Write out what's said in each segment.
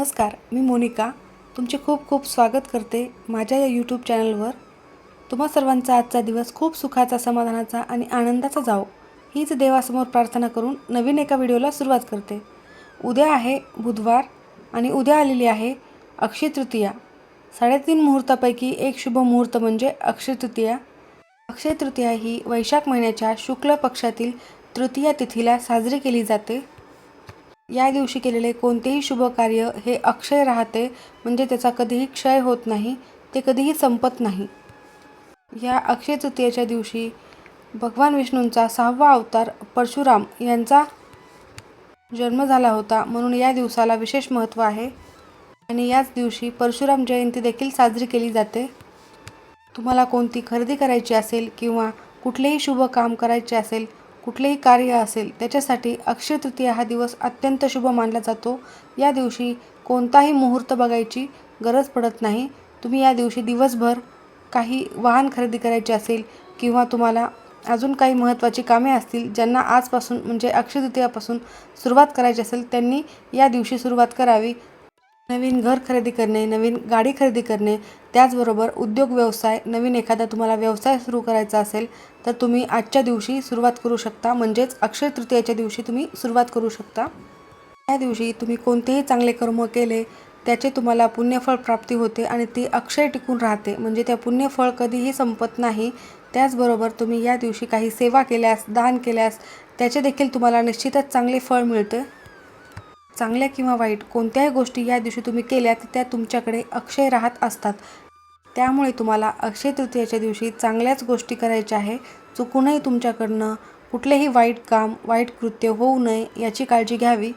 नमस्कार मी मोनिका. तुमचे खूप खूप स्वागत करते माझ्या या यूट्यूब चॅनलवर तुम्हा सर्वांचा आजचा दिवस खूप सुखाचा समाधानाचा आणि आनंदाचा जाओ हीच देवासमोर प्रार्थना करून नवीन एका व्हिडिओला सुरुवात करते. उद्या आहे बुधवार आणि उद्या आलेली आहे अक्षय तृतीया. साडेतीन मुहूर्तापैकी एक शुभ मुहूर्त म्हणजे अक्षय तृतीया. अक्षय तृतीया ही वैशाख महिन्याच्या शुक्ल पक्षातील तृतीया तिथीला साजरी केली जाते. या दिवशी केलेले कोणतेही शुभ कार्य हे अक्षय राहते म्हणजे त्याचा कधीही क्षय होत नाही ते कधीही संपत नाही. या अक्षय तृतीयेच्या दिवशी भगवान विष्णूंचा सहावा अवतार परशुराम यांचा जन्म झाला होता म्हणून या दिवसाला विशेष महत्त्व आहे. आणि याच दिवशी परशुराम जयंती देखील साजरी केली जाते. तुम्हाला कोणती खरेदी करायची असेल किंवा कुठलेही शुभ काम करायचे असेल कुठलेही कार्य असेल त्याच्यासाठी अक्षय तृतीया हा दिवस अत्यंत शुभ मानला जातो. या दिवशी कोणताही मुहूर्त बघायची गरज पडत नाही. तुम्ही या दिवशी दिवसभर काही वाहन खरेदी करायचे असेल किंवा तुम्हाला अजून काही महत्त्वाची कामे असतील ज्यांना आजपासून म्हणजे अक्षय तृतीयापासून सुरुवात करायची असेल त्यांनी या दिवशी सुरुवात करावी. नवीन घर खरेदी करणे नवीन गाडी खरेदी करणे त्याचबरोबर उद्योग व्यवसाय नवीन एखादा तुम्हाला व्यवसाय सुरू करायचा असेल तर तुम्ही आजच्या दिवशी सुरुवात करू शकता. म्हणजेच अक्षय तृतीयाच्या दिवशी तुम्ही सुरुवात करू शकता. त्या दिवशी तुम्ही कोणतेही चांगले कर्म केले त्याचे तुम्हाला पुण्यफळ प्राप्ती होते आणि ती अक्षय टिकून राहते. म्हणजे त्या पुण्यफळ कधीही संपत नाही. त्याचबरोबर तुम्ही या दिवशी काही सेवा केल्यास दान केल्यास त्याचे देखील तुम्हाला निश्चितच चांगले फळ मिळते. चांगल्या किंवा वाईट कोणत्याही गोष्टी या दिवशी तुम्ही केल्या तर त्या तुमच्याकडे अक्षय राहत असतात. त्यामुळे तुम्हाला अक्षय तृतीयाच्या दिवशी चांगल्याच गोष्टी करायच्या आहे. चुकूनही तुमच्याकडनं कुठलेही वाईट काम वाईट कृत्य होऊ नये याची काळजी घ्यावी.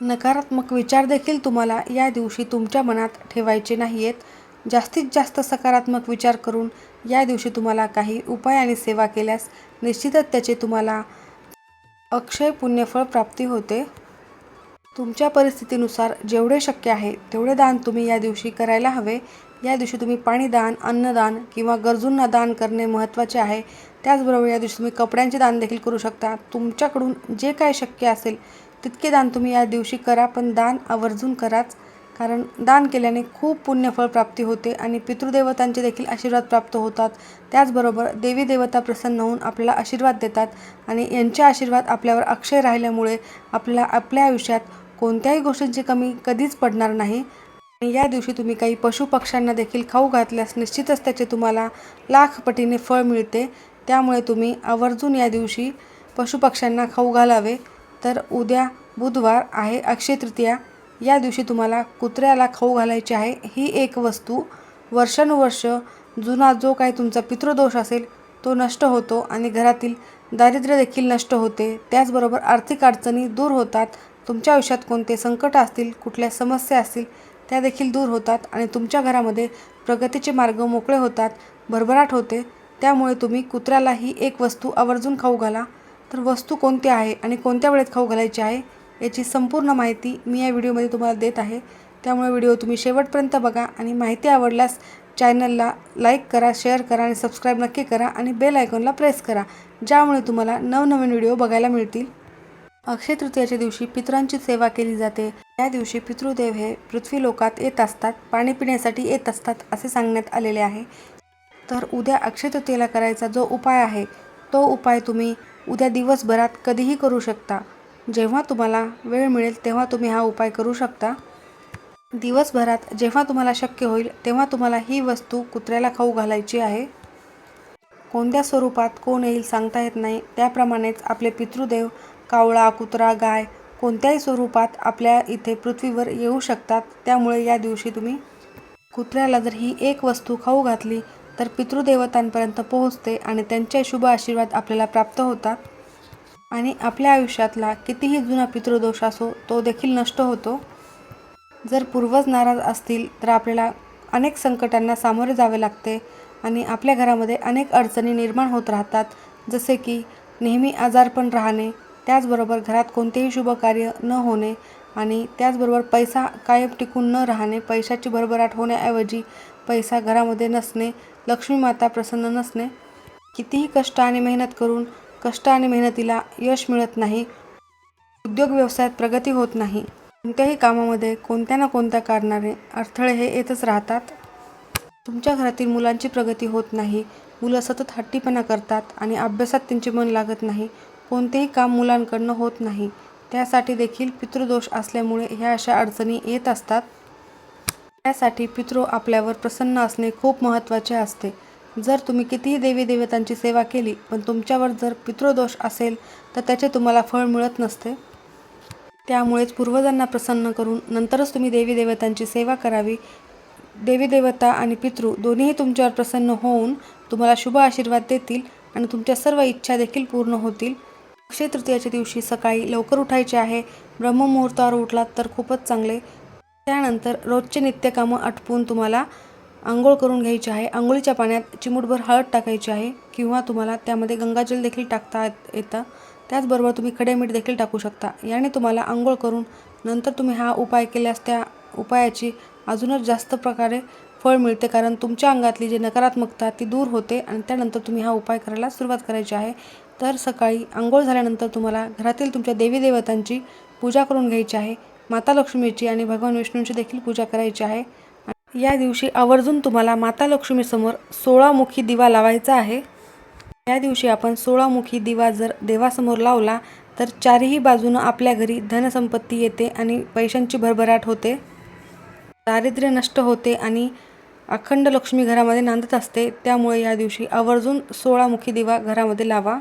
नकारात्मक विचार देखील तुम्हाला या दिवशी तुमच्या मनात ठेवायचे नाही आहेत जास्तीत जास्त सकारात्मक विचार करून या दिवशी तुम्हाला काही उपाय आणि सेवा केल्यास निश्चितच त्याचे तुम्हाला अक्षय पुण्यफळ प्राप्ती होते. तुमच्या परिस्थितीनुसार जेवढे शक्य आहे तेवढे दान तुम्ही या दिवशी करायला हवे. या दिवशी तुम्ही पाणीदान अन्नदान किंवा गरजूंना दान करणे महत्त्वाचे आहे. त्याचबरोबर या दिवशी तुम्ही कपड्यांचे दान देखील करू शकता. तुमच्याकडून जे काय शक्य असेल तितके दान तुम्ही या दिवशी करा पण दान आवर्जून कराच. कारण दान केल्याने खूप पुण्यफळ प्राप्ती होते आणि पितृदेवतांचे देखील आशीर्वाद प्राप्त होतात. त्याचबरोबर देवी देवता प्रसन्न होऊन आपल्याला आशीर्वाद देतात आणि यांचे आशीर्वाद आपल्यावर अक्षय राहिल्यामुळे आपल्याला आपल्या आयुष्यात कोणत्याही गोष्टींची कमी कधीच पडणार नाही. आणि या दिवशी तुम्ही काही पशुपक्ष्यांना देखील खाऊ घातल्यास निश्चितच त्याचे तुम्हाला लाखपटीने फळ मिळते. त्यामुळे तुम्ही आवर्जून या दिवशी पशुपक्ष्यांना खाऊ घालावे. तर उद्या बुधवार आहे अक्षय तृतीया या दिवशी तुम्हाला कुत्र्याला खाऊ घालायची आहे ही एक वस्तू. वर्षानुवर्ष जुना जो काही तुमचा पितृदोष असेल तो नष्ट होतो आणि घरातील दारिद्र्य देखील नष्ट होते. त्याचबरोबर आर्थिक अडचणी दूर होतात. तुमच्या आयुष्यात कोणते संकट असतील कुठल्या समस्या असतील त्या देखील दूर होतात आणि तुमच्या घरामध्ये प्रगतीचे मार्ग मोकळे होतात भरभराट होते. त्यामुळे तुम्ही कुत्र्यालाही एक वस्तू आवर्जून खाऊ घाला. तर वस्तू कोणती आहे आणि कोणत्या वेळेत खाऊ घालायची आहे याची संपूर्ण माहिती मी या व्हिडिओमध्ये तुम्हाला देत आहे. त्यामुळे व्हिडिओ तुम्ही शेवटपर्यंत बघा आणि माहिती आवडल्यास चॅनलला लाईक करा शेअर करा आणि सबस्क्राईब नक्की करा आणि बेल आयकॉनला प्रेस करा ज्यामुळे तुम्हाला नवनवीन व्हिडिओ बघायला मिळतील. अक्षय तृतीयाच्या दिवशी पितरांची सेवा केली जाते. या दिवशी पितृदेव हे पृथ्वी लोकात येत असतात पाणी पिण्यासाठी येत असतात असे सांगण्यात आलेले आहे. तर उद्या अक्षय तृतीयेला करायचा जो उपाय आहे तो उपाय तुम्ही उद्या दिवसभरात कधीही करू शकता. जेव्हा तुम्हाला वेळ मिळेल तेव्हा तुम्ही हा उपाय करू शकता. दिवसभरात जेव्हा तुम्हाला शक्य होईल तेव्हा तुम्हाला ही वस्तू कुत्र्याला खाऊ घालायची आहे. कोणत्या स्वरूपात कोण येईल सांगता येत नाही. त्याप्रमाणेच आपले पितृदेव कावळा कुत्रा गाय कोणत्याही स्वरूपात आपल्या इथे पृथ्वीवर येऊ शकतात. त्यामुळे या दिवशी तुम्ही कुत्र्याला जर ही एक वस्तू खाऊ घातली तर पितृदेवतांपर्यंत पोहोचते आणि त्यांचे शुभ आशीर्वाद आपल्याला प्राप्त होतात. आणि आपल्या आयुष्यातला कितीही जुना पितृदोष असो तो देखील नष्ट होतो. जर पूर्वज नाराज असतील तर आपल्याला अनेक संकटांना सामोरे जावे लागते आणि आपल्या घरामध्ये अनेक अडचणी निर्माण होत राहतात. जसे की नेहमी आजारपण राहणे त्याचबरोबर घरात कोणतेही शुभ कार्य न होणे आणि त्याचबरोबर पैसा कायम टिकून न राहणे पैशाची भरभराट होण्याऐवजी पैसा घरामध्ये नसणे लक्ष्मी माता प्रसन्न नसणे. कितीही कष्ट आणि मेहनत करून कष्ट आणि मेहनतीला यश मिळत नाही उद्योग व्यवसायात प्रगती होत नाही. कोणत्याही कामामध्ये कोणत्या ना कोणत्या कारणाने अडथळे हे येतच राहतात. तुमच्या घरातील मुलांची प्रगती होत नाही मुलं सतत हट्टीपणा करतात आणि अभ्यासात त्यांचे मन लागत नाही. कोणतेही काम मुलांकडनं होत नाही. त्यासाठी देखील पितृदोष असल्यामुळे ह्या अशा अडचणी येत असतात. त्यासाठी पितृ आपल्यावर प्रसन्न असणे खूप महत्त्वाचे असते. जर तुम्ही कितीही देवी देवतांची सेवा केली पण तुमच्यावर जर पितृदोष असेल तर त्याचे तुम्हाला फळ मिळत नसते. त्यामुळेच पूर्वजांना प्रसन्न करून नंतरच तुम्ही देवी देवतांची सेवा करावी. देवी देवता आणि पितृ दोन्हीही तुमच्यावर प्रसन्न होऊन तुम्हाला शुभ आशीर्वाद देतील आणि तुमच्या सर्व इच्छा देखील पूर्ण होतील. अक्षय तृतीयाच्या दिवशी सकाळी लवकर उठायचे आहे. ब्रह्ममुहूर्तावर उठलात तर खूपच चांगले. त्यानंतर रोजचे नित्यकामं आटपून तुम्हाला आंघोळ करून घ्यायची आहे. आंघोळीच्या पाण्यात चिमूटभर हळद टाकायची आहे किंवा तुम्हाला त्यामध्ये गंगाजल देखील टाकता येत- येतं त्याचबरोबर तुम्ही खडे मीठ देखील टाकू शकता. याने तुम्हाला आंघोळ करून नंतर तुम्ही हा उपाय केल्यास त्या उपायाची अजूनच जास्त प्रकारे फळ मिळते. कारण तुमच्या अंगातली जी नकारात्मकता ती दूर होते आणि त्यानंतर तुम्ही हा उपाय करायला सुरुवात करायची आहे. तर सकाळी आंघोळ झाल्यानंतर तुम्हाला घरातील तुमच्या देवी देवतांची पूजा करून घ्यायची आहे माता लक्ष्मीची आणि भगवान विष्णूंची देखील पूजा करायची आहे. या दिवशी आवर्जून तुम्हाला माता लक्ष्मीसमोर सोळामुखी दिवा लावायचा आहे. या दिवशी आपण सोळामुखी दिवा जर देवासमोर लावला तर चारही बाजूनं आपल्या घरी धनसंपत्ती येते आणि पैशांची भरभराट होते. दारिद्र्य नष्ट होते आणि अखंड लक्ष्मी घरामध्ये नांदत असते. त्यामुळे या दिवशी आवर्जून सोळामुखी दिवा घरामध्ये लावा.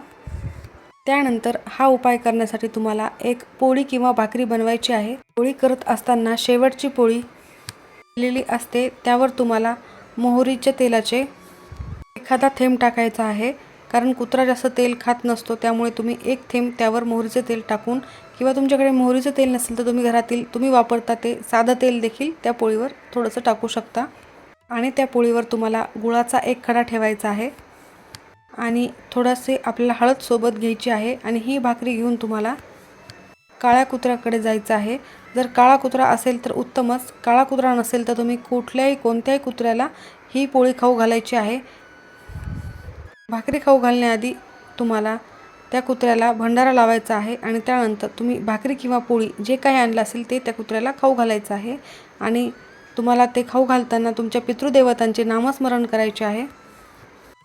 त्यानंतर हा उपाय करण्यासाठी तुम्हाला एक पोळी किंवा भाकरी बनवायची आहे. पोळी करत असताना शेवटची पोळी केलेली असते. त्यावर तुम्हाला मोहरीच्या तेलाचे एखादा थेंब टाकायचा आहे. कारण कुत्रा जास्त तेल खात नसतो त्यामुळे तुम्ही एक थेंब त्यावर मोहरीचे तेल टाकून किंवा तुमच्याकडे मोहरीचं तेल नसेल तर तुम्ही घरातील तुम्ही वापरता ते साधं तेल देखील त्या पोळीवर थोडंसं टाकू शकता. आणि त्या पोळीवर तुम्हाला गुळाचा एक खडा ठेवायचा आहे. आणि थोडासे आपल्याला हळद सोबत घ्यायची आहे आणि ही भाकरी घेऊन तुम्हाला काळ्या कुत्र्याकडे जायचं आहे. जर काळा कुत्रा असेल तर उत्तमच. काळा कुत्रा नसेल तर तुम्ही कुठल्याही कोणत्याही कुत्र्याला ही पोळी खाऊ घालायची आहे. भाकरी खाऊ घालण्याआधी तुम्हाला त्या कुत्र्याला भंडारा लावायचा आहे आणि त्यानंतर तुम्ही भाकरी किंवा पोळी जे काही आणलं असेल ते त्या कुत्र्याला खाऊ घालायचं आहे. आणि तुम्हाला ते खाऊ घालताना तुमच्या पितृदेवतांचे नामस्मरण करायचे आहे.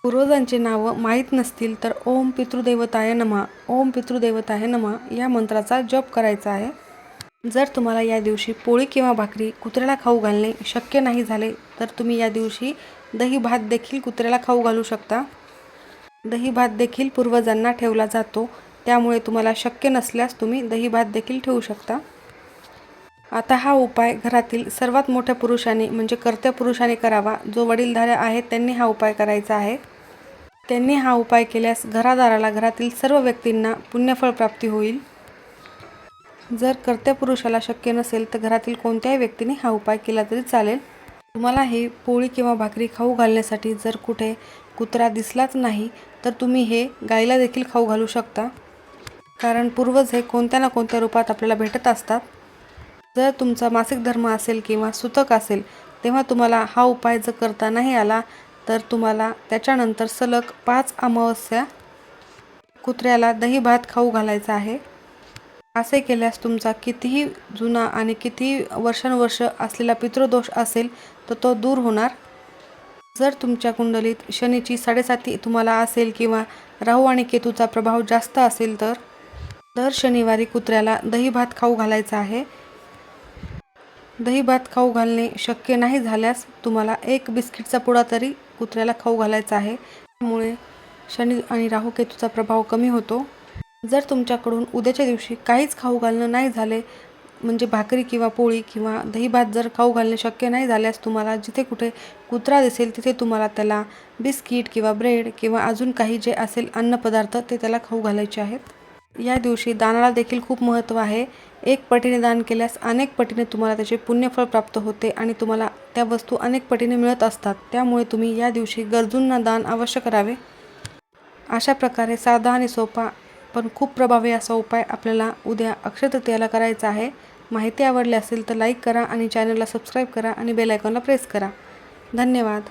पूर्वजांची नावं माहीत नसतील तर ओम पितृदेवताय नमा ओम पितृदेवताय नमा या मंत्राचा जप करायचा आहे. जर तुम्हाला या दिवशी पोळी किंवा भाकरी कुत्र्याला खाऊ घालणे शक्य नाही झाले तर तुम्ही या दिवशी दही भात देखील कुत्र्याला खाऊ घालू शकता. दही भात देखील पूर्वजांना ठेवला जातो त्यामुळे तुम्हाला शक्य नसल्यास तुम्ही दही भात देखील ठेवू शकता. आता हा उपाय घरातील सर्वात मोठ्या पुरुषाने म्हणजे कर्त्या पुरुषाने करावा. जो वडीलधाऱ्या आहेत त्यांनी हा उपाय करायचा आहे. त्यांनी हा उपाय केल्यास घरादाराला घरातील सर्व व्यक्तींना पुण्यफळ प्राप्ती होईल. जर कर्त्या पुरुषाला शक्य नसेल तर घरातील कोणत्याही व्यक्तीने हा उपाय केला तरी चालेल. तुम्हाला हे पोळी किंवा भाकरी खाऊ घालण्यासाठी जर कुठे कुत्रा दिसलाच नाही तर तुम्ही हे गाईला देखील खाऊ घालू शकता. कारण पूर्वज हे कोणत्या ना कोणत्या रूपात आपल्याला भेटत असतात. जर तुमचा मासिक धर्म असेल किंवा सुतक असेल तेव्हा तुम्हाला हा उपाय जर करता नाही आला तर तुम्हाला त्याच्यानंतर सलग पाच अमावस्या कुत्र्याला दही भात खाऊ घालायचा आहे. असे केल्यास तुमचा कितीही जुना आणि कितीही वर्षानुवर्ष असलेला पितृदोष असेल तर तो दूर होणार. जर तुमच्या कुंडलीत शनीची साडेसाती तुम्हाला असेल किंवा राहू आणि केतूचा प्रभाव जास्त असेल तर दर शनिवारी कुत्र्याला दही भात खाऊ घालायचा आहे. दही भात खाऊ घालणे शक्य नाही झाल्यास तुम्हाला एक बिस्किटचा पुडा तरी कुत्र्याला खाऊ घालायचा आहे. त्यामुळे शनी आणि राहू केतूचा प्रभाव कमी होतो. जर तुमच्याकडून उद्याच्या दिवशी काहीच खाऊ घालणं नाही झाले म्हणजे भाकरी किंवा पोळी किंवा दही भात जर खाऊ घालणे शक्य नाही झाल्यास तुम्हाला जिथे कुठे कुत्रा दिसेल तिथे तुम्हाला त्याला बिस्किट किंवा ब्रेड किंवा अजून काही जे असेल अन्नपदार्थ ते त्याला खाऊ घालायचे आहेत. या दिवशी दानाला देखील खूप महत्त्व आहे. एक पटीने दान केल्यास अनेक पटीने तुम्हाला त्याचे पुण्यफळ प्राप्त होते आणि तुम्हाला त्या वस्तू अनेक पटीने मिळत असतात. त्यामुळे तुम्ही या दिवशी गरजूंना दान अवश्य करावे. अशा प्रकारे साधा आणि सोपा पण खूप प्रभावी असा उपाय आपल्याला उद्या अक्षतृतीयाला करायचा आहे. माहिती आवडली असेल तर लाईक करा आणि चॅनलला सबस्क्राईब करा आणि बेल आयकॉनला प्रेस करा. धन्यवाद.